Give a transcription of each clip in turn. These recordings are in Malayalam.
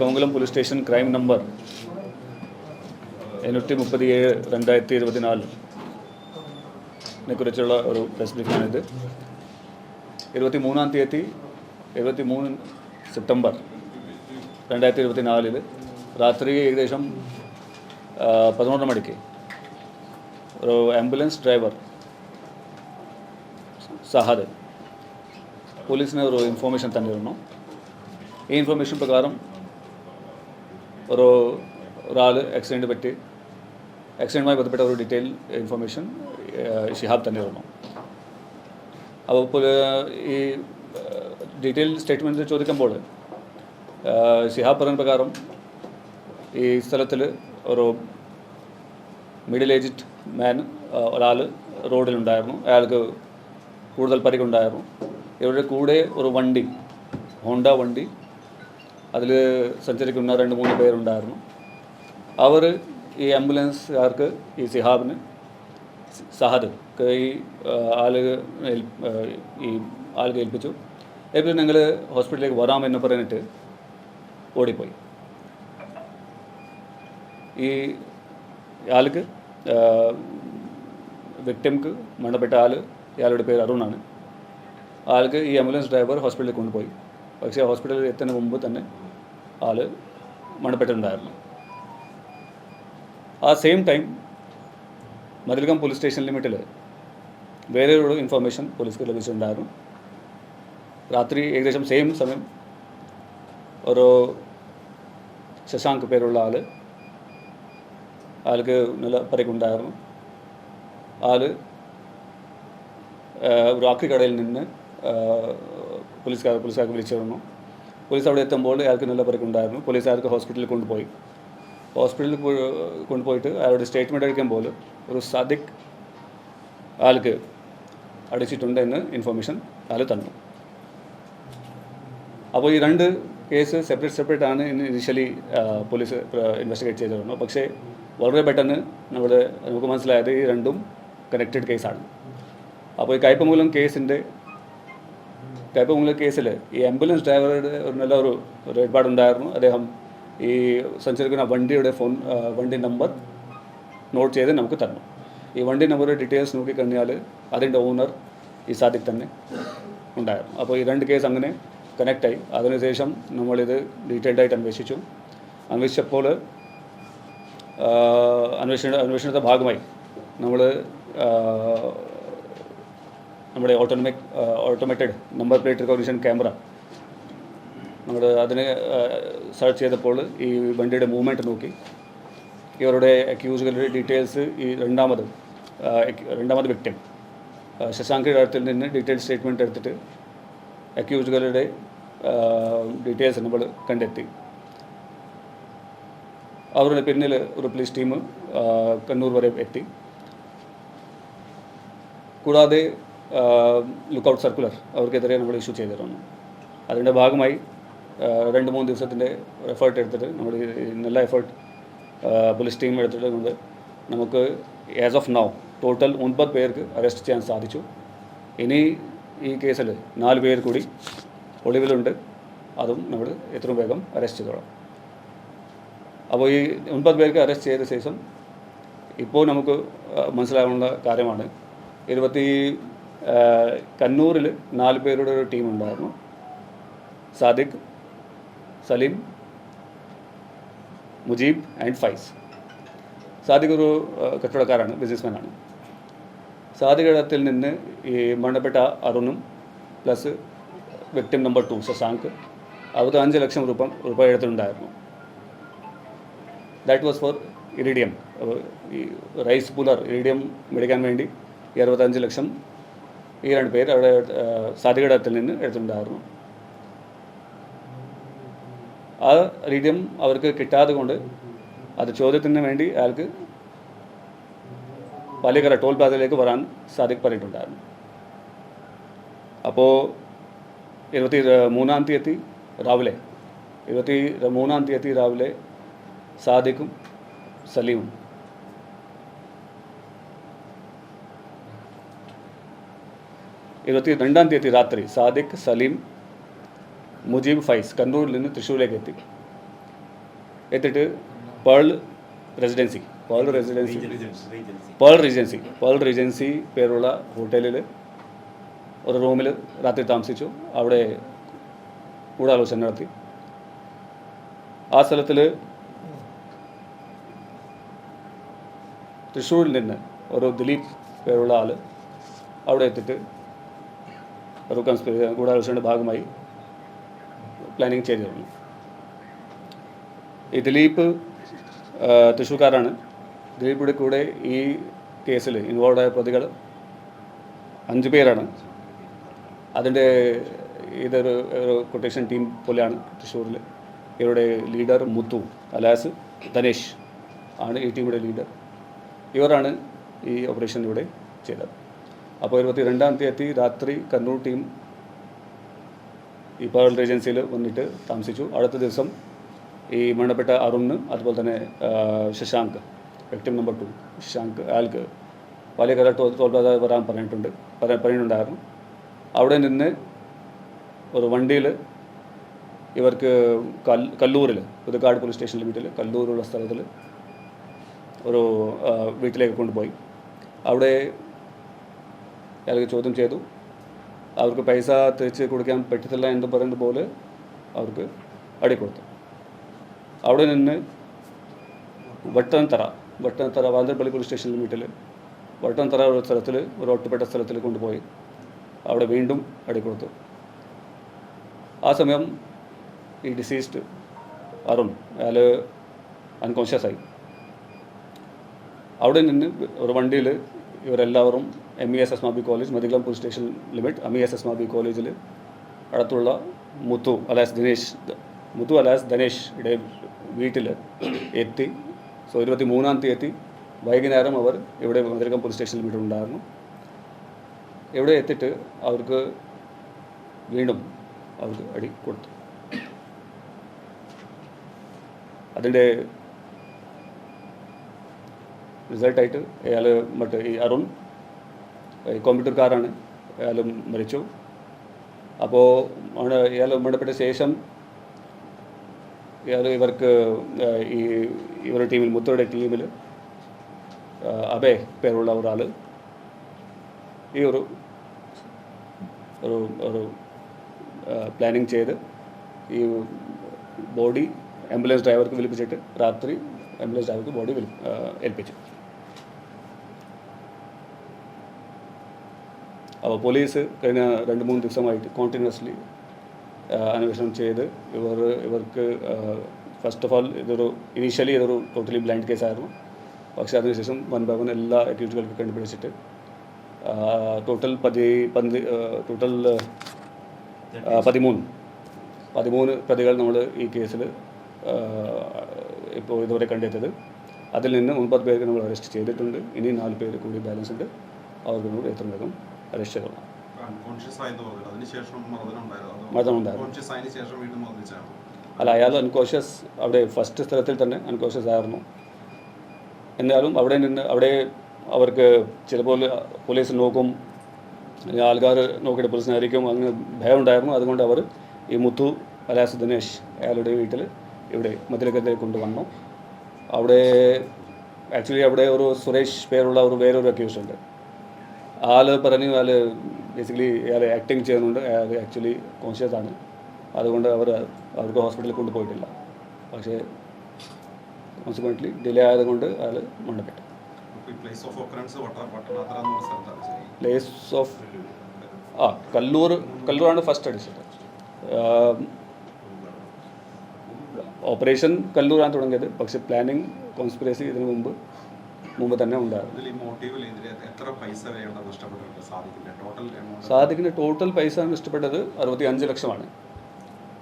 Kongalam police station crime number എണ്ണൂറ്റി മുപ്പത്തി ഏഴ് രണ്ടായിരത്തി ഇരുപത്തിനാലിനെ കുറിച്ചുള്ള ഒരു പ്രസ് ഇരുപത്തി മൂന്നാം തീയതി ഇരുപത്തി മൂന്ന് സെപ്റ്റംബർ രണ്ടായിരത്തി ഇരുപത്തി നാലിൽ രാത്രി ഏകദേശം പതിനൊന്നര മണിക്ക് ഒരു ആംബുലൻസ് ഡ്രൈവർ സഹാദ് പോലീസിന് ഒരു ഇൻഫോർമേഷൻ തന്നിരുന്നു. ഈ ഇൻഫർമേഷൻ പ്രകാരം ഒരു ഒരാൾ ആക്സിഡന്റ് പറ്റി. ആക്സിഡന്റുമായി ബന്ധപ്പെട്ട ഒരു ഡീറ്റെയിൽ ഇൻഫർമേഷൻ ഷിഹാബ് തന്നിരുന്നു അപ്പോൾ ഈ ഡീറ്റെയിൽ സ്റ്റേറ്റ്മെന്റ് ചോദിക്കുമ്പോൾ ഷിഹാബ് പറഞ്ഞ പ്രകാരം ഈ സ്ഥലത്തിൽ ഒരു മിഡിൽ ഏജ്ഡ് മാൻ ഒരാൾ റോഡിലുണ്ടായിരുന്നു. അയാൾക്ക് കൂടുതൽ പരിക്കുണ്ടായിരുന്നു. ഇവരുടെ കൂടെ ഒരു വണ്ടി ഹോണ്ട വണ്ടി അതിൽ സഞ്ചരിക്കുന്ന രണ്ട് മൂന്ന് പേരുണ്ടായിരുന്നു. അവർ ഈ ആംബുലൻസുകാർക്ക് ഈ സിഹാബിന് സഹദ് ഈ ആളുകൾ ഈ ആളുകൾ ഏൽപ്പിച്ചു. ഏൽപ്പിച്ച് നിങ്ങൾ ഹോസ്പിറ്റലിലേക്ക് വരാമെന്ന് പറഞ്ഞിട്ട് ഓടിപ്പോയി. ഈ ആൾക്ക് വിക്ടിംക്ക് മരണപ്പെട്ട ആൾ ഇയാളുടെ പേര് അരുണാണ്. ആൾക്ക് ഈ ആംബുലൻസ് ഡ്രൈവർ ഹോസ്പിറ്റലിൽ കൊണ്ടുപോയി. പക്ഷേ ഹോസ്പിറ്റലിൽ എത്തുന്ന മുമ്പ് തന്നെ ആൾ മരണപ്പെട്ടിട്ടുണ്ടായിരുന്നു. ആ same time Mathilakam police station ലിമിറ്റിൽ വേറെ ഒരു ഇൻഫർമേഷൻ പോലീസിന് ലഭിച്ചിട്ടുണ്ടായിരുന്നു. രാത്രി ഏകദേശം സെയിം സമയം ഒരു ശശാങ്ക് പേരുള്ള ആൾ ആൾക്ക് നല്ല പരിക്കുണ്ടായിരുന്നു. ആൾ ഒരു ആക്രി കടയിൽ നിന്ന് പോലീസുകാർ പോലീസുകാർക്ക് വിളിച്ചിരുന്നു. പോലീസ് അവിടെ എത്തുമ്പോൾ അയാൾക്ക് നല്ല പരിക്കുണ്ടായിരുന്നു പോലീസ് അയാൾക്ക് ഹോസ്പിറ്റലിൽ കൊണ്ടുപോയി. ഹോസ്പിറ്റലിൽ കൊണ്ടുപോയിട്ട് അയാളുടെ സ്റ്റേറ്റ്മെന്റ് എടുക്കുമ്പോൾ ഒരു സദിഖ് ആൾക്ക് അടിച്ചിട്ടുണ്ട് എന്ന് ഇൻഫർമേഷൻ അയാൾ തന്നു. അപ്പോൾ ഈ രണ്ട് കേസ് സെപ്പറേറ്റ് സെപ്പറേറ്റ് ആണ് ഇന്ന് ഇനിഷ്യലി പോലീസ് ഇൻവെസ്റ്റിഗേറ്റ് ചെയ്തിരുന്നു പക്ഷേ വളരെ പെട്ടെന്ന് നമ്മുടെ നമുക്ക് മനസ്സിലായത് ഈ രണ്ടും കണക്റ്റഡ് കേസാണ് അപ്പോൾ ഈ കയ്പമൂലം കേസിന്റെ കയ്പമൂലം കേസിൽ ഈ ആംബുലൻസ് ഡ്രൈവറുടെ ഒരു നല്ല ഒരു ഒരു ഇടപാടുണ്ടായിരുന്നു. അദ്ദേഹം ഈ സഞ്ചരിക്കുന്ന വണ്ടിയുടെ ഫോൺ വണ്ടി നമ്പർ നോട്ട് ചെയ്ത് നമുക്ക് തന്നു. ഈ വണ്ടി നമ്പറുടെ ഡീറ്റെയിൽസ് നോക്കിക്കഴിഞ്ഞാൽ അതിന്റെ ഓണർ ഈ സാദിഖ് തന്നെ ഉണ്ടായിരുന്നു. അപ്പോൾ ഈ രണ്ട് കേസ് അങ്ങനെ കണക്റ്റായി അതിനുശേഷം നമ്മളിത് ഡീറ്റെയിൽഡായിട്ട് അന്വേഷിച്ചു. അന്വേഷിച്ചപ്പോൾ അന്വേഷണ അന്വേഷണത്തെ ഭാഗമായി നമ്മൾ നമ്മുടെ atomic automated number plate recognition camera നമ്മൾ അതിന് സെർച്ച് ചെയ്തപ്പോൾ ഈ വണ്ടിയുടെ മൂവ്മെന്റ് നോക്കി. ഇവരുടെ അക്യൂസുകളുടെ ഡീറ്റെയിൽസ് ഈ രണ്ടാമത് ആ, രണ്ടാമത് വിക്ടിം ശശാങ്കിയുടെ അടുത്തിൽ നിന്ന് ഡീറ്റെയിൽ സ്റ്റേറ്റ്മെന്റ് എടുത്തിട്ട് അക്യൂസുകളുടെ ഡീറ്റെയിൽസ് നമ്മൾ കണ്ടെത്തി. അവരുടെ പിന്നിൽ ഒരു പോലീസ് ടീം കണ്ണൂർ വരെ എത്തി. കൂടാതെ ലുക്കൗട്ട് സർക്കുലർ അവർക്കെതിരെ നമ്മൾ ഇഷ്യൂ ചെയ്തിരുന്നു അതിന്റെ ഭാഗമായി രണ്ട് മൂന്ന് ദിവസത്തിന്റെ എഫേർട്ട് എടുത്തിട്ട് നമ്മൾ നല്ല എഫേർട്ട് പോലീസ് ടീം എടുത്തിട്ട് കൊണ്ട് നമുക്ക് ആസ് ഓഫ് നൗ ടോട്ടൽ ഒൻപത് പേർക്ക് അറസ്റ്റ് ചെയ്യാൻ സാധിച്ചു. ഇനി ഈ കേസിൽ നാല് പേർ കൂടി ഒളിവിലുണ്ട്. അതും നമ്മൾ എത്രയും വേഗം അറസ്റ്റ് ചെയ്തോളാം. അപ്പോൾ ഈ ഒൻപത് പേർക്ക് അറസ്റ്റ് ചെയ്ത ശേഷം ഇപ്പോൾ നമുക്ക് മനസ്സിലാകുന്ന കാര്യമാണ്. ഇരുപത്തി കണ്ണൂരിൽ നാല് പേരുടെ ഒരു ടീം ഉണ്ടായിരുന്നു. സാദിഖ് സലീം മുജീബ് ആൻഡ് ഫൈസ്. സാദിഖ് ഒരു കച്ചവടക്കാരാണ് ബിസിനസ്മാനാണ് സാദിഖത്തിൽ നിന്ന് ഈ മരണപ്പെട്ട അരുണും പ്ലസ് വ്യക്തി നമ്പർ ടു ശശാങ്ക് അവർക്ക് അഞ്ച് ലക്ഷം രൂപ രൂപ എടുത്തിട്ടുണ്ടായിരുന്നു. ദാറ്റ് വാസ് ഫോർ ഇറിഡിയം ഈ റൈസ് പുലർ ഇറിഡിയം മേടിക്കാൻ വേണ്ടി ഈ അറുപത്തഞ്ച് ലക്ഷം ഈ രണ്ട് പേര് അവിടെ സതികടത്തിൽ നിന്ന് എടുത്തിട്ടുണ്ടായിരുന്നു. ആ ഇറിഡിയം അവർക്ക് കിട്ടാതെ കൊണ്ട് അത് ചോദ്യത്തിന് വേണ്ടി അയാൾക്ക് പാലിക്കര ടോൾ പ്ലാസയിലേക്ക് വരാൻ സാധിക്ക് പറഞ്ഞിട്ടുണ്ടായിരുന്നു അപ്പോൾ ഇരുപത്തി മൂന്നാം തീയതി രാവിലെ ഇരുപത്തി മൂന്നാം തീയതി രാവിലെ സാദിഖും സലീമും ഇരുപത്തി രണ്ടാം തീയതി രാത്രി സാദിഖ് സലീം മുജീബ് ഫൈസ് കണ്ണൂരിൽ നിന്ന് തൃശ്ശൂരിലേക്ക് എത്തി എത്തിയിട്ട് pearl residency pearl residency pearl regency pearl regency പേരുള്ള ഹോട്ടലിൽ ഒരു റൂമിൽ രാത്രി താമസിച്ചു അവിടെ ഗൂഢാലോചന നടത്തി ആ സ്ഥലത്തിൽ തൃശ്ശൂരിൽ നിന്ന് ഒരു ദിലീപ് പേരുള്ള ആൾ അവിടെ എത്തിയിട്ട് കൺസ്പിരി ഗൂഢാലോചനയുടെ ഭാഗമായി പ്ലാനിങ് ചെയ്തിരുന്നു. ഈ ദിലീപ് തൃശ്ശൂർക്കാരാണ്. ദിലീപിയുടെ കൂടെ ഈ കേസിൽ ഇൻവോൾവ് ആയ പ്രതികൾ അഞ്ച് പേരാണ്. അതിന്റെ ഇതൊരു ഒരു കൊട്ടേഷൻ ടീം പോലെയാണ് തൃശ്ശൂരിൽ ഇവരുടെ ലീഡർ മുത്തു അലാസ് ധനേഷ് ആണ് ഈ ടീമിന്റെ ലീഡർ ഇവരാണ് ഈ ഓപ്പറേഷൻ ഇവിടെ ചെയ്തത്. അപ്പോൾ ഇരുപത്തി രണ്ടാം തീയതി രാത്രി കണ്ണൂർ ടീം ഈ പേൾ ഏജൻസിയിൽ വന്നിട്ട് താമസിച്ചു. അടുത്ത ദിവസം ഈ മരണപ്പെട്ട അരുണ് അതുപോലെ തന്നെ ശശാങ്ക് വ്യക്തി നമ്പർ ടു ശശാങ്ക് അയാൾക്ക് വലിയ കല പ്ലാസ വരാൻ പറഞ്ഞിട്ടുണ്ട് പറഞ്ഞിട്ടുണ്ടായിരുന്നു. അവിടെ നിന്ന് ഒരു വണ്ടിയിൽ ഇവർക്ക് കൽ കല്ലൂരിൽ പുതുക്കാട് പോലീസ് സ്റ്റേഷൻ ലിമിറ്റിൽ കല്ലൂരുള്ള സ്ഥലത്തിൽ ഒരു വീട്ടിലേക്ക് കൊണ്ടുപോയി. അവിടെ അയാൾക്ക് ചോദ്യം ചെയ്തു. അവർക്ക് പൈസ തിരിച്ച് കൊടുക്കാൻ പറ്റത്തില്ല എന്ന് പറയുന്നത് പോലെ അവർക്ക് അടി കൊടുത്തു. അവിടെ നിന്ന് വട്ടൻതറ വട്ടൻതറ വാന്തരപ്പള്ളി പോലീസ് സ്റ്റേഷൻ ലിമിറ്റിൽ വട്ടൻതറ ഒരു സ്ഥലത്തിൽ ഒരു ഒറ്റപ്പെട്ട സ്ഥലത്തിൽ കൊണ്ടുപോയി അവിടെ വീണ്ടും അടി കൊടുത്തു. ആ സമയം ഈ ഡിസീസ്ഡ് അരുൺ അയാൾ അൺകോൺഷ്യസായി അവിടെ നിന്ന് ഒരു വണ്ടിയിൽ ഇവരെല്ലാവരും M E S S മാബി college Mathikulam police station limit M E S S മാബി കോളേജിൽ അടുത്തുള്ള മുത്തു അലാസ് ദിനേശ് മുത്തു അലാസ് ധനേഷിയുടെ വീട്ടിൽ എത്തി. സോ ഇരുപത്തി മൂന്നാം തീയതി വൈകുന്നേരം അവർ ഇവിടെ മതിലകം പോലീസ് ലിമിറ്റ് ഉണ്ടായിരുന്നു. ഇവിടെ എത്തിയിട്ട് അവർക്ക് വീണ്ടും അവർക്ക് അടി കൊടുത്തു. അതിന്റെ റിസൾട്ടായിട്ട് അയാൾ മറ്റേ ഈ അരുൺ കമ്പ്യൂട്ടർക്കാരാണ് അയാളും മരിച്ചു. അപ്പോൾ ഇയാൾ മരണപ്പെട്ട ശേഷം ഇയാൾ ഇവർക്ക് ഈ ഇവരുടെ ടീമിൽ മുത്തയുടെ ടീമിൽ അബേ പേരുള്ള ഒരാൾ ഈ ഒരു ഒരു ഒരു പ്ലാനിങ് ചെയ്ത് ഈ ബോഡി ആംബുലൻസ് ഡ്രൈവർക്ക് വിളിപ്പിച്ചിട്ട് രാത്രി ആംബുലൻസ് ഡ്രൈവർക്ക് ബോഡി ഏൽപ്പിച്ചു. അപ്പോൾ പോലീസ് കഴിഞ്ഞ രണ്ട് മൂന്ന് ദിവസമായിട്ട് കോണ്ടിന്യൂസ്ലി അന്വേഷണം ചെയ്ത് ഇവർ ഇവർക്ക് ഫസ്റ്റ് ഓഫ് ഓൾ ഇതൊരു ഇനീഷ്യലി ഇതൊരു ടോട്ടലി ബ്ലൈൻഡ് കേസായിരുന്നു പക്ഷേ അതിനുശേഷം വൺ ബൈ വൺ എല്ലാ ആക്ടിവിറ്റികൾക്കും കണ്ടുപിടിച്ചിട്ട് ടോട്ടൽ പതി പന്ത് ടോട്ടൽ പതിമൂന്ന് പതിമൂന്ന് പ്രതികൾ നമ്മൾ ഈ കേസിൽ ഇപ്പോൾ ഇതുവരെ കണ്ടെത്തിയത്. അതിൽ നിന്ന് ഒൻപത് പേർക്ക് നമ്മൾ അറസ്റ്റ് ചെയ്തിട്ടുണ്ട്. ഇനി നാല് പേര് കൂടി ബാലൻസ് ഉണ്ട്. അവർക്ക് എത്ര വേഗം വീണ്ടും അല്ല അയാൾ അൺകോഷ്യസ് അവിടെ ഫസ്റ്റ് സ്ഥലത്തിൽ തന്നെ അൺകോഷ്യസ് ആയിരുന്നു. എന്നാലും അവിടെ നിന്ന് അവിടെ അവർക്ക് ചിലപ്പോൾ പോലീസ് നോക്കും അല്ലെങ്കിൽ ആൾക്കാർ നോക്കിയിട്ട് പോലീസിനായിരിക്കും അങ്ങനെ ഭയം ഉണ്ടായിരുന്നു. അതുകൊണ്ട് അവർ ഈ മുത്തു അലാസ് ദിനേശ് അയാളുടെ വീട്ടിൽ ഇവിടെ മതിലക്കത്തേക്ക് കൊണ്ടുവന്നു. അവിടെ ആക്ച്വലി അവിടെ ഒരു സുരേഷ് പേരുള്ള ഒരു വേറൊരു അക്യൂസ് ഉണ്ട്. ആൾ പറഞ്ഞു അയാൾ ബേസിക്കലി അയാൾ ആക്ടിങ് ചെയ്യുന്നുണ്ട്. അയാൾ ആക്ച്വലി കോൺഷ്യസ് ആണ്. അതുകൊണ്ട് അവർ അവർക്ക് ഹോസ്പിറ്റലിൽ കൊണ്ടുപോയിട്ടില്ല. പക്ഷേ കോൺസിക്വന്റ്ലി ഡിലേ ആയതുകൊണ്ട് അയാൾ മരണപ്പെട്ടു. പ്ലേസ് ഓഫ് ആ കല്ലൂർ കല്ലൂരാണ് ഫസ്റ്റ് അടിച്ചത്. ഓപ്പറേഷൻ കല്ലൂരാണ് തുടങ്ങിയത്. പക്ഷേ പ്ലാനിങ് കോൺസ്പിറസി ഇതിനു മുമ്പ് മുമ്പ് തന്നെ ഉണ്ടായിരുന്നു. സാധിക്കില്ല ടോട്ടൽ എമൗണ്ട് സാദിഖിന് ടോട്ടൽ പൈസ നഷ്ടപ്പെട്ടത് അറുപത്തി അഞ്ച് ലക്ഷമാണ്.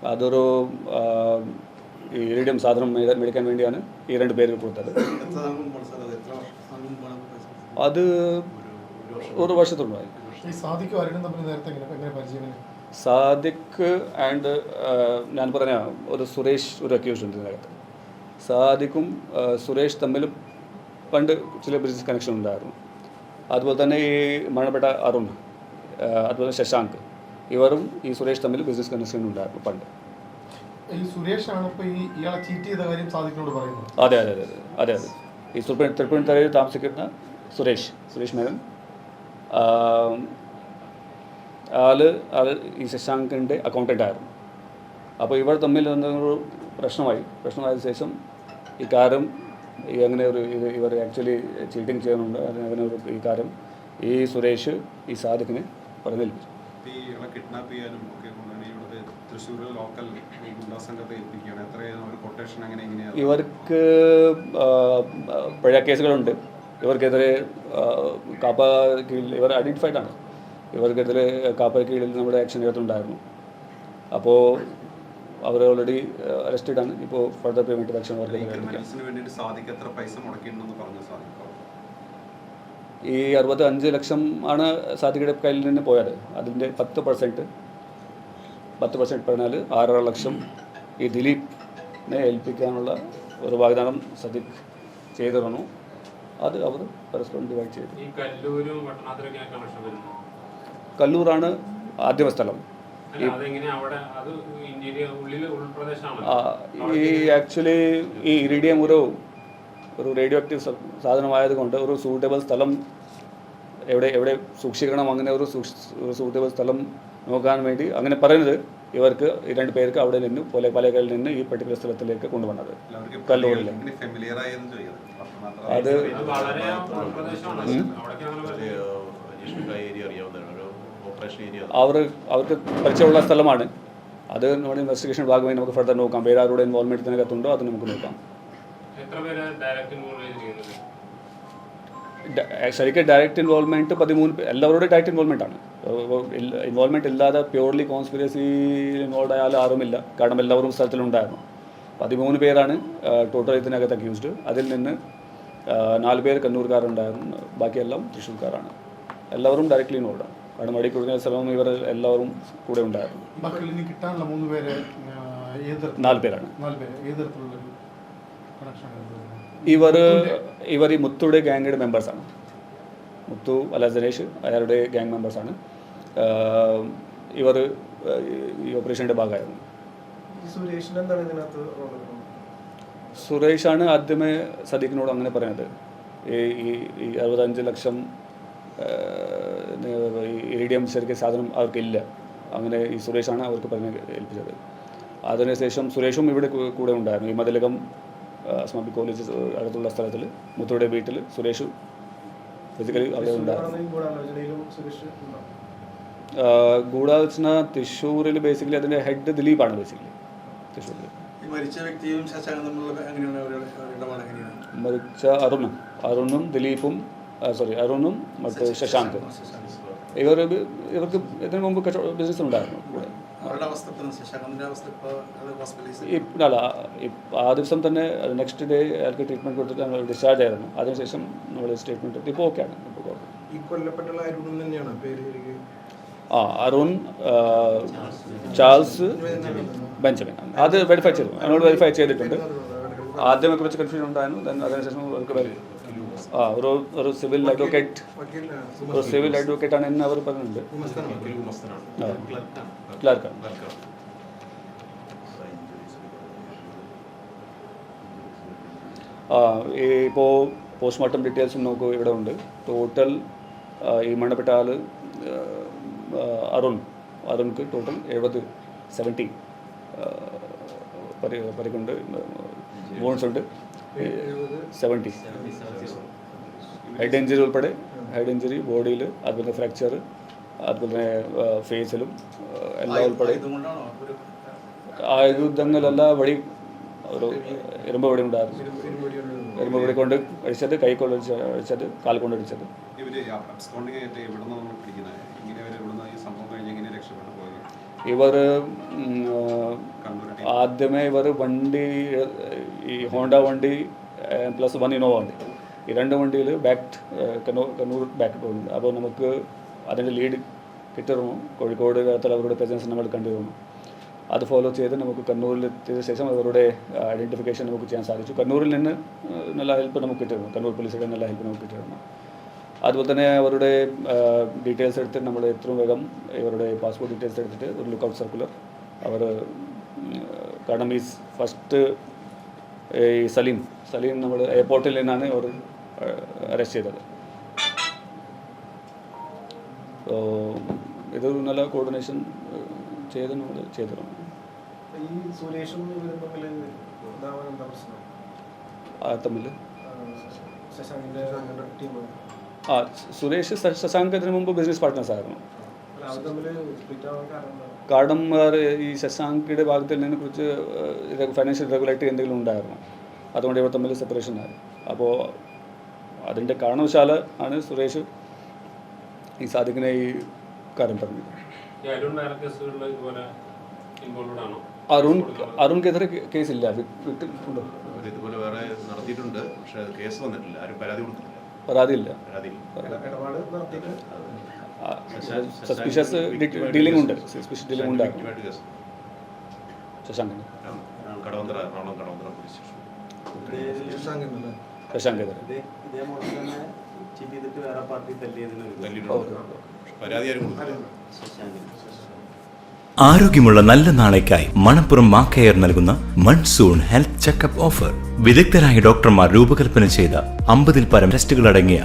അതൊരു ഈ ഇറിഡിയം സാധനം മേട- മേടിക്കാൻ വേണ്ടിയാണ് ഈ രണ്ട് പേര് കൊടുത്തത്. അത് ഒരു വർഷത്തുണ്ടായി സാദിഖ് ആൻഡ് ഞാൻ പറഞ്ഞ ഒരു സുരേഷ് ഒരു അക്യൂസ് ഉണ്ട് ഇതിനകത്ത്. സാദിഖും സുരേഷ് തമ്മിൽ പണ്ട് ചില ബിസിനസ് കണക്ഷൻ ഉണ്ടായിരുന്നു. അതുപോലെ തന്നെ ഈ മരണപ്പെട്ട അരുൺ അതുപോലെ ശശാങ്ക് ഇവരും ഈ സുരേഷ് തമ്മിൽ ബിസിനസ് കണക്ഷൻ ഉണ്ടായിരുന്നു പണ്ട്. ഈ സുരേഷാണ് ഈ ഇയാളെ ചീറ്റ് ചെയ്ത കാര്യം പറയുന്നത്? അതെ അതെ അതെ അതെ അതെ. ഈ തൃപ്പൂണി തൃപ്പൂണിത്തറയിൽ താമസിക്കുന്ന സുരേഷ് സുരേഷ് മേനൻ. ആൾ ആൾ ഈ ശശാങ്കിന്റെ അക്കൗണ്ടന്റ് ആയിരുന്നു. അപ്പോൾ ഇവർ തമ്മിൽ എന്തെങ്കിലും പ്രശ്നമായി. പ്രശ്നമായതിനു ശേഷം ഈ കാര്യം ഈ അങ്ങനെ ഒരു ഇത് ഇവർ ആക്ച്വലി ചീറ്റിംഗ് ചെയ്യുന്നുണ്ട്. അതിന് അങ്ങനെ ഒരു ഈ കാര്യം ഈ സുരേഷ് ഈ സാദിഖിനെ പറഞ്ഞേൽപ്പിച്ചു കിഡ്നാപ്പ് ചെയ്യാനും ഒക്കെ കൊണ്ടാണ് ലോക്കൽ ഈ ഗുണ്ടാ സംഘത്തെ ഏൽപ്പിക്കുകയാണ്. എത്രയാണ് ഒരു കൊട്ടേഷൻ അങ്ങനെ എങ്ങനെയാണ്? ഇവർക്ക് പഴയ കേസുകളുണ്ട്. ഇവർക്കെതിരെ കാപ്പ കീഴിൽ ഇവർ ഐഡന്റിഫൈഡ് ആണ്. ഇവർക്കെതിരെ കാപ്പ കീഴിൽ നമ്മുടെ ആക്ഷൻ എടുത്തിട്ടുണ്ടായിരുന്നു. അപ്പോൾ അവർ ഓൾറെഡി അറസ്റ്റഡ് ആണ്. ഇപ്പോൾ ഫർദർ പേയ്മെന്റ് ആക്ഷൻ ഈ അറുപത്തി അഞ്ച് ലക്ഷം ആണ് സാധികയുടെ കയ്യിൽ നിന്ന് പോയത്. അതിന്റെ പത്ത് പെർസെന്റ് പത്ത് പെർസെന്റ് പറഞ്ഞാൽ ആറര ലക്ഷം ഈ ദിലീപിനെ ഏൽപ്പിക്കാനുള്ള ഒരു വാഗ്ദാനം സദിഖ് ചെയ്തിരുന്നു. അത് അവർ പരസ്പരം ഡിവൈഡ് ചെയ്തു. ഈ കല്ലൂരും പട്ടണത്തിലൊക്കെ കണക്ഷൻ വരുന്നത് കല്ലൂരാണ് ആദ്യ സ്ഥലം. ഈ ആക്ച്വലി ഈ ഇറിഡിയം ഒരു ഒരു റേഡിയോ ആക്റ്റീവ് സാധനമായതുകൊണ്ട് ഒരു സൂട്ടബിൾ സ്ഥലം എവിടെ എവിടെ സൂക്ഷിക്കണം അങ്ങനെ ഒരു സൂക്ഷ്- സൂട്ടബിൾ സ്ഥലം നോക്കാൻ വേണ്ടി അങ്ങനെ പറയുന്നത് ഇവർക്ക് ഈ രണ്ട് പേർക്ക് അവിടെ നിന്ന് പോലെ പാലക്കാടിൽ നിന്ന് ഈ പെർട്ടിക്കുലർ സ്ഥലത്തിലേക്ക് കൊണ്ടുവന്നത്. കല്ലൂരിൽ അത് അവർ അവർക്ക് പരിചയമുള്ള സ്ഥലമാണ്. അത് നമ്മുടെ ഇൻവെസ്റ്റിഗേഷൻ ഭാഗമായി നമുക്ക് ഫർദർ നോക്കാം. വേറെ ആരുടെ ഇൻവോൾവ്മെന്റ് ഇതിനകത്തുണ്ടോ അത് നമുക്ക് നോക്കാം. എത്ര പേര് ഡയറക്റ്റ് ഇൻവോൾവ് ചെയ്തിരിക്കുന്നത് ഡ- ശരിക്കും ഡയറക്റ്റ് ഇൻവോൾവ്മെന്റ് പതിമൂന്ന് എല്ലാവരോടും ഡയറക്റ്റ് ഇൻവോൾവ്മെന്റ് ആണ്. ഇൻവോൾവ്മെന്റ് ഇല്ലാതെ പ്യൂർലി കോൺസ്പിറസി ഇൻവോൾവ് ആയാലും ആരുമില്ല. കാരണം എല്ലാവരും സ്ഥലത്തിലുണ്ടായിരുന്നു. പതിമൂന്ന് പേരാണ് ടോട്ടൽ ഇതിനകത്ത് അക്യൂസ്ഡ് അതിൽ നിന്ന് നാല് പേര് കണ്ണൂർക്കാരുണ്ടായിരുന്നു. ബാക്കിയെല്ലാം തൃശ്ശൂർക്കാരാണ്. എല്ലാവരും ഡയറക്റ്റ്ലി ഇൻവോൾവ് ആണ്. വടി കൊടുക്കുന്ന സ്ഥലവും ഇവർ എല്ലാവരും കൂടെ ഉണ്ടായിരുന്നു. കിട്ടാനുള്ള മൂന്ന് പേര് നാല് പേരാണ്. ഇവർ ഇവർ ഈ മുത്തുടെ ഗാങ്ങിയുടെ മെമ്പേഴ്സാണ് മുത്തു അല്ല ദിനേഷ് അയാളുടെ ഗ്യാങ് മെമ്പേഴ്സാണ് ഇവർ ഈ ഓപ്പറേഷന്റെ ഭാഗമായിരുന്നു. സുരേഷാണ് ആദ്യമേ സദീഖിനോട് അങ്ങനെ പറയുന്നത് ഈ ഈ ഈ അറുപത്തഞ്ച് ലക്ഷം ഇറിഡിയം ശരിക്കും സാധനം അവർക്കില്ല. അങ്ങനെ ഈ സുരേഷാണ് അവർക്ക് പറഞ്ഞ് ഏൽപ്പിച്ചത്. അതിനുശേഷം സുരേഷും ഇവിടെ കൂടെ ഉണ്ടായിരുന്നു. ഈ മതിലകം അസ്മാബി കോളേജ് അടുത്തുള്ള സ്ഥലത്തിൽ മുത്തുയുടെ വീട്ടിൽ സുരേഷ് ഫിസിക്കലി അവിടെ ഉണ്ടായിരുന്നു. ഗൂഢാലോചന തൃശ്ശൂരിൽ ബേസിക്കലി അതിന്റെ ഹെഡ് ദിലീപാണ് ബേസിക്കലി തൃശ്ശൂരിൽ ഈ മരിച്ച വ്യക്തിയും ശശാങ്ക് തമ്മിലുള്ള എങ്ങനെയാണ്? മരിച്ച അരുണും അരുണും ദിലീപും സോറി അരുണും മറ്റ് ശശാങ്ക്. ഇവർ ഇവർക്ക് ഇതിനു മുമ്പ് ബിസിനസ് ഉണ്ടായിരുന്നു കൂടെ. അല്ല ആ ദിവസം തന്നെ നെക്സ്റ്റ് ഡേ അയാൾക്ക് ട്രീറ്റ്മെന്റ് കൊടുത്തിട്ട് ഞങ്ങൾ ഡിസ്ചാർജ് ആയിരുന്നു. അതിനുശേഷം നമ്മൾ സ്റ്റേറ്റ്മെന്റ് എടുത്ത് ഇപ്പോൾ ഓക്കെയാണ് ഇപ്പോൾ കുഴപ്പമില്ല. ഈ കൊല്ലപ്പെട്ടുള്ള അരുൺ തന്നെയാണ് പേര് ആ അരുൺ ചാൾസ് ബെഞ്ചമിൻ. അത് വെരിഫൈ ചെയ്തു. ഞങ്ങൾ വെരിഫൈ ചെയ്തിട്ടുണ്ട്. ആദ്യമൊക്കെ വെച്ച് കൺഫ്യൂഷൻ ഉണ്ടായിരുന്നു. അതിനുശേഷം അവർക്ക് ഒരു ഒരു സിവിൽ അഡ്വക്കേറ്റ് ഒരു സിവിൽ അഡ്വക്കേറ്റ് ആണ് എന്ന് അവർ പറഞ്ഞിട്ടുണ്ട്. ക്ലാർക്കാണ്. ആ ഈ ഇപ്പോൾ പോസ്റ്റ്മോർട്ടം ഡീറ്റെയിൽസും നോക്കൂ ഇവിടെ ഉണ്ട്. ടോട്ടൽ ഈ മരണപ്പെട്ട ആൾ അരുൺ. അരുൺക്ക് ടോട്ടൽ എഴുപത് സെവന്റി പരി പരിക്കുണ്ട്. ബോൺസ് ഉണ്ട് സെവന്റി ഹെഡ് ഇഞ്ചുറി ഉൾപ്പെടെ ഹെഡ് ഇഞ്ചുറി ബോഡിയിൽ അതുപോലെ ഫ്രാക്ചർ അതുപോലെ തന്നെ ഫേസിലും എല്ലാം ഉൾപ്പെടെ. ആയുധങ്ങളല്ല വഴി ഒരു ഇരുമ്പ് വടി ഉണ്ടായിരുന്നു. ഇരുമ്പ് വടി കൊണ്ട് അടിച്ചത് കൈ കൊണ്ട് അടിച്ച- അടിച്ചത് കാൽ കൊണ്ട് അടിച്ചത് ഇവർ ആദ്യമേ ഇവർ വണ്ടി ഈ ഹോണ്ട വണ്ടി പ്ലസ് വൺ ഇനോവ വണ്ടി. ഈ രണ്ട് വണ്ടിയിൽ ബാക്ക് കണ്ണൂർ ബാക്ക് പോകുന്നുണ്ട് അപ്പോൾ നമുക്ക് അതിന്റെ ലീഡ് കിട്ടുന്നു കോഴിക്കോട് കാലത്തിൽ അവരുടെ പ്രസൻസ് നമ്മൾ കണ്ടിരുന്നു അത് ഫോളോ ചെയ്ത് നമുക്ക് കണ്ണൂരിൽ എത്തിയ ശേഷം അവരുടെ ഐഡന്റിഫിക്കേഷൻ നമുക്ക് ചെയ്യാൻ സാധിച്ചു. കണ്ണൂരിൽ നിന്ന് നല്ല ഹെൽപ്പ് നമുക്ക് കിട്ടിയിരുന്നു. കണ്ണൂർ പോലീസുകാരുടെ നല്ല ഹെൽപ്പ് നമുക്ക് കിട്ടിയിരുന്നു. അതുപോലെ തന്നെ അവരുടെ ഡീറ്റെയിൽസ് എടുത്തിട്ട് നമ്മൾ എത്രയും വേഗം ഇവരുടെ പാസ്പോർട്ട് ഡീറ്റെയിൽസ് എടുത്തിട്ട് ഒരു ലുക്കൗട്ട് സർക്കുലർ അവർ കാരണം ഈ ഫസ്റ്റ് ഈ സലീം സലീം നമ്മൾ എയർപോർട്ടിൽ നിന്നാണ് അവർ അറസ്റ്റ് ചെയ്തത്. സോ ഇതൊരു നല്ല കോർഡിനേഷൻ ചെയ്ത് നമ്മൾ ചെയ്തിരുന്നു ആ തമ്മിൽ? ആ സുരേഷ് ശശാങ്കത്തിന് ശശാങ്ക് ഇതിനു മുമ്പ് ബിസിനസ് പാർട്ട്നേഴ്സ് ആയിരുന്നു. കാരണം ഈ ശശാങ്കിയുടെ ഭാഗത്തിൽ നിന്ന് കുറിച്ച് ഫൈനാൻഷ്യൽ റെഗുലേറ്ററി എന്തെങ്കിലും ഉണ്ടായിരുന്നു? അതുകൊണ്ട് ഇവർ തമ്മിൽ സെപ്പറേഷൻ ആയി. അപ്പോൾ അതിന്റെ കാരണവശാൽ ആണ് സുരേഷ് ഈ സാധിക്കുന്ന ഈ കാര്യം പറഞ്ഞത്. അരുൺ അരുൺക്കെതിരെ കേസില്ല ഇതുപോലെ വേറെ നടത്തിയിട്ടുണ്ട്. പക്ഷേ കേസ് വന്നിട്ടില്ല. ആരും പരാതി കൊടുത്തിട്ടില്ല. പരാതിയില്ല. സസ്പീഷ്യസ് ഡീലിംഗ് ഉണ്ട്. സസ്പീഷ്യസ് ഡീലിംഗ് ഉണ്ട് ശശാങ്കൻ പരാതി ആരും ശശാങ്കൻ. ആരോഗ്യമുള്ള നല്ല നാളേക്കായി മണപ്പുറം മാക്കയർ നൽകുന്ന മൺസൂൺ ഹെൽത്ത് ചെക്കപ്പ് ഓഫർ. വിദഗ്ധരായ ഡോക്ടർമാർ രൂപകൽപ്പന ചെയ്ത അമ്പതിൽ പരം ടെസ്റ്റുകൾ അടങ്ങിയ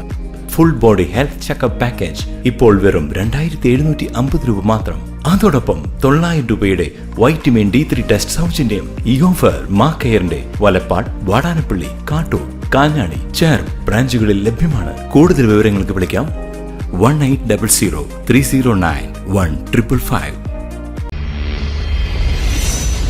full body health checkup package ഇപ്പോൾ വെറും രണ്ടായിരത്തി എഴുന്നൂറ്റി അമ്പത് രൂപ മാത്രം. അതോടൊപ്പം തൊള്ളായിരം രൂപയുടെ വൈറ്റമിൻ ഡി ത്രീ ടെസ്റ്റ് സൗജന്യം ഈ ഓഫർ മാക്കയറിന്റെ വലപ്പാട് വാടാനപ്പള്ളി കാട്ടൂർ കാഞ്ഞാണി ചേർ ബ്രാഞ്ചുകളിൽ ലഭ്യമാണ്. കൂടുതൽ വിവരങ്ങൾക്ക് വിളിക്കാം. One eight double zero three zero nine one triple five.